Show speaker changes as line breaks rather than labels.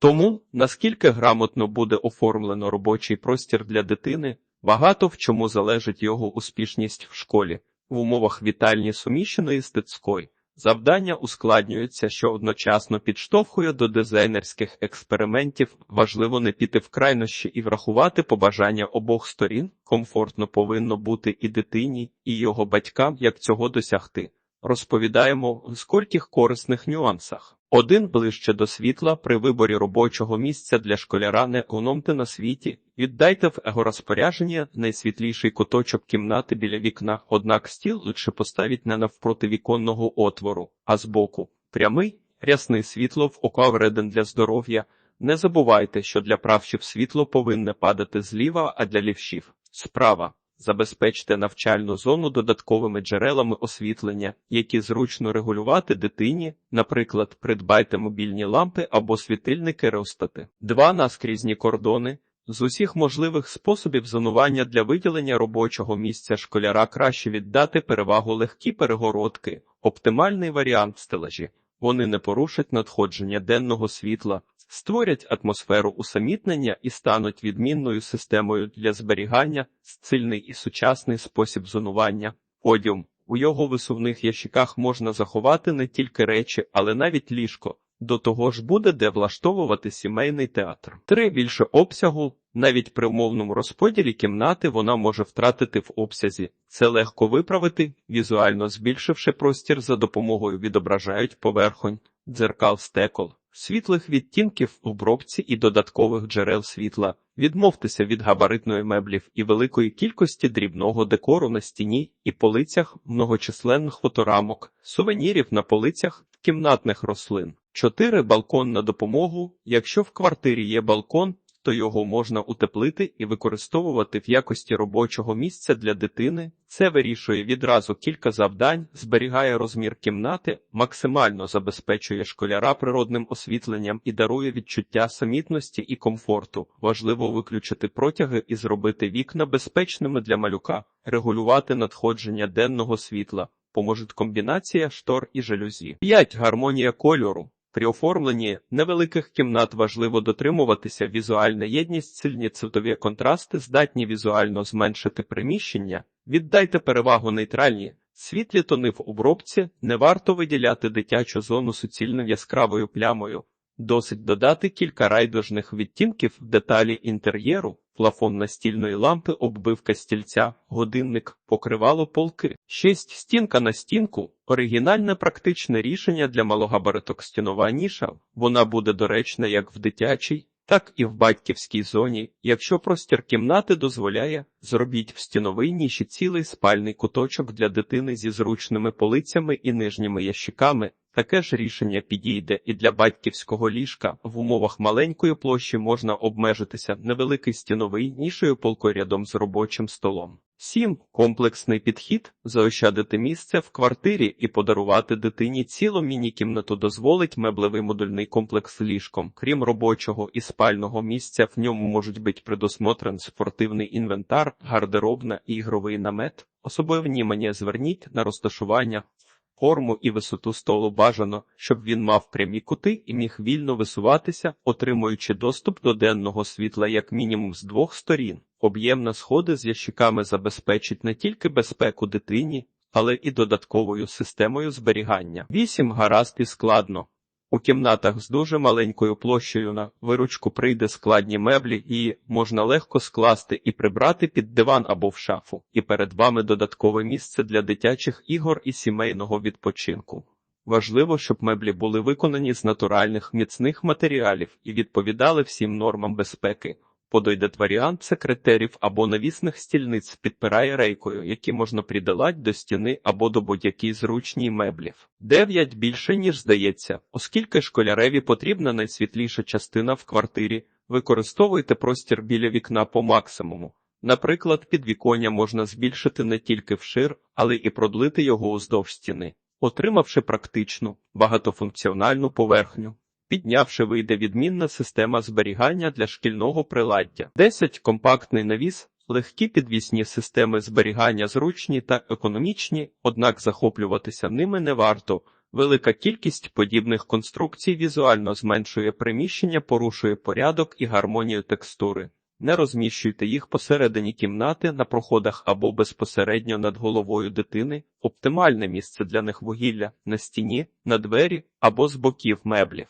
Тому, наскільки грамотно буде оформлено робочий простір для дитини, багато в чому залежить його успішність в школі. В умовах вітальні суміщеної дитською завдання ускладнюються, що одночасно підштовхує до дизайнерських експериментів. Важливо не піти в крайнощі і врахувати побажання обох сторін. Комфортно повинно бути і дитині, і його батькам, як цього досягти. Розповідаємо в скольких корисних нюансах. Один ближче до світла при виборі робочого місця для школяра не економте на світі. Віддайте в егорозпорядження найсвітліший куточок кімнати біля вікна, однак стіл лучше поставіть не навпроти віконного отвору, а збоку. Прямий, рясний світло в ока вреден для здоров'я. Не забувайте, що для правшів світло повинне падати зліва, а для лівшів справа. Забезпечте навчальну зону додатковими джерелами освітлення, які зручно регулювати дитині, наприклад, придбайте мобільні лампи або світильники реостати. Два наскрізні кордони. З усіх можливих способів зонування для виділення робочого місця школяра краще віддати перевагу легкі перегородки, оптимальний варіант стелажі. Вони не порушать надходження денного світла, створять атмосферу усамітнення і стануть відмінною системою для зберігання, сильний і сучасний спосіб зонування. Подіум. У його висувних ящиках можна заховати не тільки речі, але навіть ліжко. До того ж буде де влаштовувати сімейний театр. Три більше обсягу. Навіть при умовному розподілі кімнати вона може втратити в обсязі. Це легко виправити, візуально збільшивши простір за допомогою відображають поверхонь, дзеркал стекол, світлих відтінків в обробці і додаткових джерел світла. Відмовтеся від габаритної меблів і великої кількості дрібного декору на стіні і полицях, многочисленних фоторамок, сувенірів на полицях, кімнатних рослин. 4. Балкон на допомогу. Якщо в квартирі є балкон, то його можна утеплити і використовувати в якості робочого місця для дитини. Це вирішує відразу кілька завдань, зберігає розмір кімнати, максимально забезпечує школяра природним освітленням і дарує відчуття самітності і комфорту. Важливо виключити протяги і зробити вікна безпечними для малюка, регулювати надходження денного світла. Поможуть комбінація штор і жалюзі. 5. Гармонія кольору. При оформленні невеликих кімнат важливо дотримуватися візуальна єдність, сильні цветові контрасти здатні візуально зменшити приміщення. Віддайте перевагу нейтральні. Світлі тони в обробці не варто виділяти дитячу зону суцільно яскравою плямою. Досить додати кілька райдужних відтінків в деталі інтер'єру, плафон настільної лампи, оббивка стільця, годинник, покривало полки. 6. Стінка на стінку оригінальне практичне рішення для малогабариток стінова ніша. Вона буде доречна як в дитячій, так і в батьківській зоні. Якщо простір кімнати дозволяє, зробіть в стіновій ніші цілий спальний куточок для дитини зі зручними полицями і нижніми ящиками. Таке ж рішення підійде і для батьківського ліжка. В умовах маленької площі можна обмежитися невеликий стіновий нішою полкою рядом з робочим столом. 7. Комплексний підхід заощадити місце в квартирі і подарувати дитині цілу міні-кімнату дозволить меблевий модульний комплекс ліжком. Крім робочого і спального місця, в ньому можуть бути предусмотрен спортивний інвентар, гардеробна і ігровий намет. Особливе внимання зверніть на розташування форму і висоту столу бажано, щоб він мав прямі кути і міг вільно висуватися, отримуючи доступ до денного світла як мінімум з двох сторін. Об'ємна сходи з ящиками забезпечить не тільки безпеку дитині, але і додатковою системою зберігання. 8. гаразд і складно. У кімнатах з дуже маленькою площею на виручку прийде складні меблі, і можна легко скласти і прибрати під диван або в шафу, і перед вами додаткове місце для дитячих ігор і сімейного відпочинку. Важливо, щоб меблі були виконані з натуральних міцних матеріалів і відповідали всім нормам безпеки. Подойде варіант секретерів або навісних стільниць підпирає рейкою, які можна придалати до стіни або до будь-якій зручній меблів. Дев'ять більше, ніж здається, оскільки школяреві потрібна найсвітліша частина в квартирі, використовуйте простір біля вікна по максимуму. Наприклад, підвіконня можна збільшити не тільки вшир, але і продлити його уздовж стіни, отримавши практичну багатофункціональну поверхню. Піднявши вийде відмінна система зберігання для шкільного приладдя. 10. компактний навіс, легкі підвісні системи зберігання зручні та економічні, однак захоплюватися ними не варто. Велика кількість подібних конструкцій візуально зменшує приміщення, порушує порядок і гармонію текстури. Не розміщуйте їх посередині кімнати, на проходах або безпосередньо над головою дитини. Оптимальне місце для них вугілля на стіні, на двері або з боків меблів.